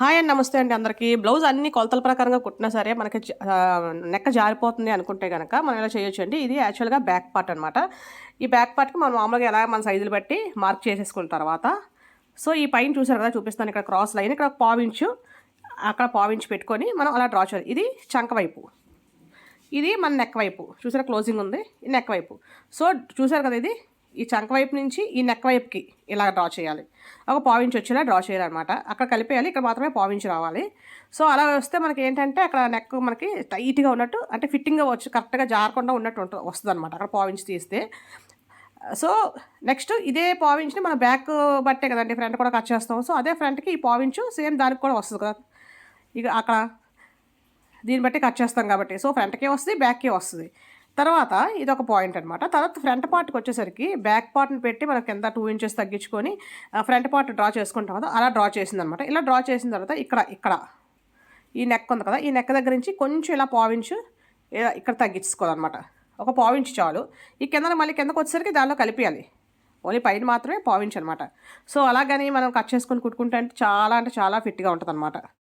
Hi అండి నమస్తే అండి అందరికీ. బ్లౌజ్ అన్ని కొలతల ప్రకారంగా కుట్టినా సరే మనకి నెక్క జారిపోతుంది అనుకుంటే కనుక మనం ఇలా చేయొచ్చు అండి ఇది యాక్చువల్గా బ్యాక్ పార్ట్ అనమాట ఈ బ్యాక్ పార్ట్కి మనం మామూలుగా ఎలా మన సైజులు బట్టి మార్క్ చేసేసుకున్న తర్వాత సో ఈ పైన చూసారు కదా చూపిస్తాను ఇక్కడ క్రాస్ లైన్ ఇక్కడ పావించు అక్కడ పావించు పెట్టుకొని మనం అలా డ్రా చేయాలి. ఇది చంక వైపు. ఇది మన నెక్ వైపు. చూసారా క్లోజింగ్ ఉంది. నెక్ వైపు. సో చూసారు కదా ఇది? ఈ చంక వైపు నుంచి ఈ నెక్ వైపుకి ఇలా డ్రా చేయాలి. ఒక పావించి వచ్చేలా డ్రా చేయాలన్నమాట. అక్కడ కలిపేయాలి ఇక్కడ మాత్రమే పావించి రావాలి. సో అలా వస్తే మనకి ఏంటంటే అక్కడ నెక్ మనకి టైట్గా ఉన్నట్టు అంటే ఫిట్టింగ్గా వచ్చి కరెక్ట్గా జారకుండా ఉన్నట్టు ఉంటుంది వస్తుంది అనమాట అక్కడ పావించి తీస్తే. సో నెక్స్ట్ ఇదే పావించిని మన బ్యాక్ బట్టే కదండి ఫ్రంట్ కూడా కట్ చేస్తాం సో అదే ఫ్రంట్కి ఈ పావించు సేమ్ దానికి కూడా వస్తుంది కదా. ఇక అక్కడ దీన్ని బట్టి కట్ చేస్తాం కాబట్టి. సో ఫ్రంట్కే వస్తుంది బ్యాక్కే వస్తుంది. తర్వాత ఇది ఒక పాయింట్ అనమాట తర్వాత ఫ్రంట్ పార్ట్కి వచ్చేసరికి బ్యాక్ పార్ట్ని పెట్టి మనకి కింద టూ ఇంచెస్ తగ్గించుకొని ఫ్రంట్ పార్ట్ డ్రా చేసుకుంటాం కదా అలా డ్రా చేసింది అనమాట ఇలా డ్రా చేసిన తర్వాత ఇక్కడ ఇక్కడ ఈ నెక్ ఉంది కదా ఈ నెక్ దగ్గర నుంచి కొంచెం ఇలా పావించు ఇలా ఇక్కడ తగ్గించుకోవాలన్నమాట. ఒక పావించు చాలు. ఈ కింద మళ్ళీ కిందకు వచ్చేసరికి దానిలో కలిపేయాలి. ఓన్లీ పైన మాత్రమే పావించు అనమాట సో అలాగని మనం కట్ చేసుకొని కుట్టుకుంటే అంటే చాలా అంటే చాలా ఫిట్గా ఉంటుంది అనమాట